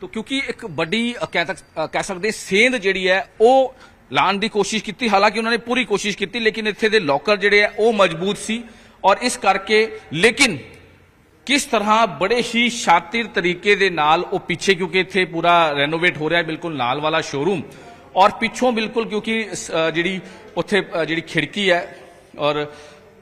ਤੋ ਕਿਉਂਕਿ ਇੱਕ ਵੱਡੀ ਕਹਿ ਤੱਕ ਕਹਿ ਸਕਦੇ ਸੇਂਧ ਜਿਹੜੀ ਹੈ, ਉਹ ਲਾਣ ਦੀ ਕੋਸ਼ਿਸ਼ ਕੀਤੀ। ਹਾਲਾਂਕਿ ਉਹਨਾਂ ਨੇ ਪੂਰੀ ਕੋਸ਼ਿਸ਼ ਕੀਤੀ, ਲੇਕਿਨ ਇੱਥੇ ਦੇ ਲੋਕਰ ਜਿਹੜੇ ਆ ਉਹ ਮਜ਼ਬੂਤ ਸੀ। ਔਰ ਇਸ ਕਰਕੇ, ਲੇਕਿਨ ਕਿਸ ਤਰ੍ਹਾਂ ਬੜੇ ਹੀ ਸ਼ਾਤਿਰ ਤਰੀਕੇ ਦੇ ਨਾਲ ਉਹ ਪਿੱਛੇ, ਕਿਉਂਕਿ ਇੱਥੇ ਪੂਰਾ ਰੈਨੋਵੇਟ ਹੋ ਰਿਹਾ ਬਿਲਕੁਲ ਨਾਲ ਵਾਲਾ ਸ਼ੋਰੂਮ ਔਰ ਪਿੱਛੋਂ ਬਿਲਕੁਲ, ਕਿਉਂਕਿ ਜਿਹੜੀ ਉੱਥੇ ਜਿਹੜੀ ਖਿੜਕੀ ਹੈ, ਔਰ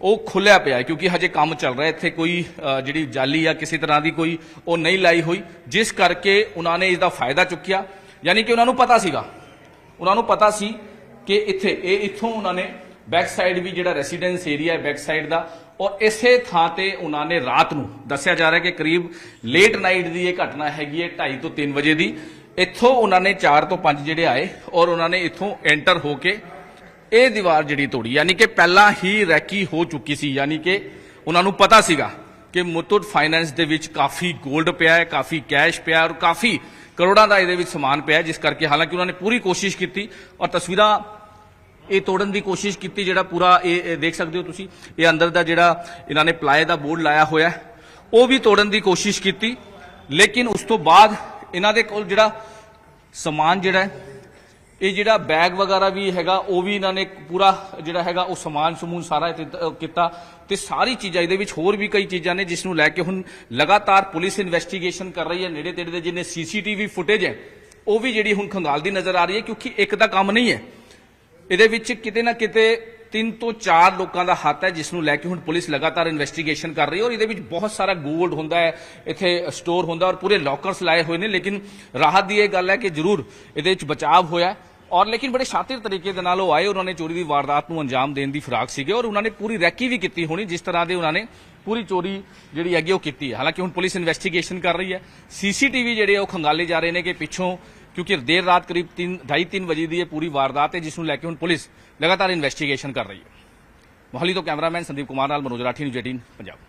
ਉਹ ਖੁੱਲਿਆ ਪਿਆ ਕਿਉਂਕਿ ਹਜੇ ਕੰਮ ਚੱਲ ਰਿਹਾ ਇੱਥੇ ਕੋਈ ਜਿਹੜੀ ਜਾਲੀ ਜਾਂ ਕਿਸੇ ਤਰ੍ਹਾਂ ਦੀ ਕੋਈ ਉਹ ਨਹੀਂ ਲਾਈ ਹੋਈ। ਜਿਸ ਕਰਕੇ ਉਹਨਾਂ ਨੇ ਇਸ ਦਾ ਫਾਇਦਾ ਚੁੱਕਿਆ। ਯਾਨੀ ਕਿ ਉਹਨਾਂ ਨੂੰ ਪਤਾ ਸੀਗਾ। ਉਹਨਾਂ ਨੂੰ ਪਤਾ ਸੀ ਕਿ ਇੱਥੇ, ਇਹ ਇੱਥੋਂ ਉਹਨਾਂ ਨੇ ਬੈਕ ਸਾਈਡ ਵੀ ਜਿਹੜਾ ਰੈਸੀਡੈਂਸ ਏਰੀਆ ਹੈ ਬੈਕ ਸਾਈਡ ਦਾ ਔਰ ਇਸੇ ਥਾਂ ਤੇ ਉਹਨਾਂ ਨੇ ਰਾਤ ਨੂੰ ਦੱਸਿਆ ਜਾ ਰਿਹਾ ਕਿ ਕਰੀਬ ਲੇਟ ਨਾਈਟ ਦੀ ਇਹ ਘਟਨਾ ਹੈਗੀ ਹੈ 2:30 ਤੋਂ 3 ਵਜੇ ਦੀ। ਇੱਥੋਂ ਉਹਨਾਂ ਨੇ 4 ਤੋਂ 5 ਜਿਹੜੇ ਆਏ ਔਰ ਉਹਨਾਂ ਨੇ ਇੱਥੋਂ ਐਂਟਰ ਹੋ ਕੇ ਇਹ ਦੀਵਾਰ ਜਿਹੜੀ ਤੋੜੀ, ਯਾਨੀ ਕਿ ਪਹਿਲਾਂ ਹੀ ਰੈਕੀ ਹੋ ਚੁੱਕੀ ਸੀ, ਯਾਨੀ ਕਿ ਉਹਨਾਂ ਨੂੰ ਪਤਾ ਸੀਗਾ ਕਿ ਮੁੱਤੂਟ ਫਾਈਨੈਂਸ ਦੇ ਵਿੱਚ ਕਾਫੀ 골ਡ ਪਿਆ ਹੈ, ਕਾਫੀ ਕੈਸ਼ ਪਿਆ ਔਰ ਕਾਫੀ ਕਰੋੜਾਂ ਦਾ ਇਹਦੇ ਵਿੱਚ ਸਮਾਨ ਪਿਆ ਜਿਸ ਕਰਕੇ ਹਾਲਾਂਕਿ ਉਹਨਾਂ ਨੇ ਪੂਰੀ ਕੋਸ਼ਿਸ਼ ਕੀਤੀ ਔਰ ਤਸਵੀਰਾਂ ਇਹ ਤੋੜਨ ਦੀ ਕੋਸ਼ਿਸ਼ ਕੀਤੀ ਜਿਹੜਾ ਪੂਰਾ ਇਹ ਇਹ ਦੇਖ ਸਕਦੇ ਹੋ ਤੁਸੀਂ, ਇਹ ਅੰਦਰ ਦਾ ਜਿਹੜਾ ਇਹਨਾਂ ਨੇ ਪਲਾਏ ਦਾ ਬੋਰਡ ਲਾਇਆ ਹੋਇਆ ਉਹ ਵੀ ਤੋੜਨ ਦੀ ਕੋਸ਼ਿਸ਼ ਕੀਤੀ, ਲੇਕਿਨ ਉਸ ਤੋਂ ਬਾਅਦ ਇਹਨਾਂ ਦੇ ਕੋਲ ਜਿਹੜਾ ਸਮਾਨ ਜਿਹੜਾ ਇਹ ਜਿਹੜਾ ਬੈਗ ਵਗੈਰਾ ਵੀ ਹੈਗਾ, ਉਹ ਵੀ ਇਹਨਾਂ ਨੇ ਪੂਰਾ ਜਿਹੜਾ ਹੈਗਾ, ਉਹ ਸਮਾਨ ਸਮੂਨ ਸਾਰਾ ਕੀਤਾ। ਤੇ ਸਾਰੀ ਚੀਜ਼ਾਂ ਇਹਦੇ ਵਿੱਚ ਹੋਰ ਵੀ ਕਈ ਚੀਜ਼ਾਂ ਨੇ ਜਿਸ ਨੂੰ ਲੈ ਕੇ ਹੁਣ ਲਗਾਤਾਰ ਪੁਲਿਸ ਇਨਵੈਸਟੀਗੇਸ਼ਨ ਕਰ ਰਹੀ ਹੈ ਨੇੜੇ ਤੇੜੇ ਦੇ ਜਿੰਨੇ ਸੀਸੀਟੀਵੀ ਫੁਟੇਜ ਹੈ, ਉਹ ਵੀ ਜਿਹੜੀ ਹੁਣ ਖੰਗਾਲਦੀ ਨਜ਼ਰ ਆ ਰਹੀ ਹੈ, ਕਿਉਂਕਿ ਇੱਕ ਦਾ ਕੰਮ ਨਹੀਂ ਹੈ। ਇਹਦੇ ਵਿੱਚ ਕਿਤੇ ਨਾ ਕਿਤੇ ਤਿੰਨ ਤੋਂ ਚਾਰ ਲੋਕਾਂ ਦਾ ਹੱਥ ਹੈ, ਜਿਸ ਨੂੰ ਲੈ ਕੇ ਹੁਣ ਪੁਲਿਸ ਲਗਾਤਾਰ ਇਨਵੈਸਟੀਗੇਸ਼ਨ ਕਰ ਰਹੀ ਹੈ ਔਰ ਇਹਦੇ ਵਿੱਚ ਬਹੁਤ ਸਾਰਾ 골ਡ ਹੁੰਦਾ ਹੈ, ਇੱਥੇ ਸਟੋਰ ਹੁੰਦਾ ਔਰ ਪੂਰੇ ਲੋਕਰਸ ਲਾਏ ਹੋਏ ਨੇ। ਲੇਕਿਨ ਰਾਹਤ ਦੀ ਇਹ ਗੱਲ ਹੈ ਕਿ ਜ਼ਰੂਰ ਇਹਦੇ ਵਿੱਚ ਬਚਾਅ ਹੋਇਆ ਔਰ ਲੇਕਿਨ ਬੜੇ ਸ਼ਾਤਿਰ ਤਰੀਕੇ ਦੇ ਨਾਲ ਉਹ ਆਏ, ਉਹਨਾਂ ਨੇ ਚੋਰੀ ਦੀ ਵਾਰਦਾਤ ਨੂੰ ਅੰਜਾਮ ਦੇਣ ਦੀ ਫਿਰਾਕ ਸੀਗੇ ਔਰ ਉਹਨਾਂ ਨੇ ਪੂਰੀ ਰੈਕੀ ਵੀ ਕੀਤੀ ਹੋਣੀ, ਜਿਸ ਤਰ੍ਹਾਂ ਦੇ ਉਹਨਾਂ ਨੇ ਪੂਰੀ ਚੋਰੀ ਜਿਹੜੀ ਹੈਗੀ ਉਹ ਕੀਤੀ ਹੈ। ਹਾਲਾਂਕਿ ਹੁਣ ਪੁਲਿਸ ਇਨਵੈਸਟੀਗੇਸ਼ਨ ਕਰ ਰਹੀ ਹੈ। ਸੀਸੀਟੀਵੀ ਜਿਹੜੇ ਉਹ ਖੰਗਾਲੇ ਜਾ ਰਹੇ ਨੇ ਕਿ ਪਿੱਛੋਂ ਕਿਉਂਕਿ ਦੇਰ ਰਾਤ ਕਰੀਬ 3 2:30 ਵਜੇ ਦੀ ਇਹ ਪੂਰੀ ਵਾਰਦਾਤ ਹੈ ਜਿਸ ਨੂੰ ਲੈ ਕੇ ਹੁਣ ਪੁਲਿਸ ਲਗਾਤਾਰ ਇਨਵੈਸਟੀਗੇਸ਼ਨ ਕਰ ਰਹੀ ਹੈ ਮੋਹਾਲੀ ਤੋਂ ਕੈਮਰਾਮੈਨ ਸੰਦੀਪ ਕੁਮਾਰ ਨਾਲ ਮਨੋਜ ਰਾਠੀ ਨਿਊਜ਼ 18 ਪੰਜਾਬ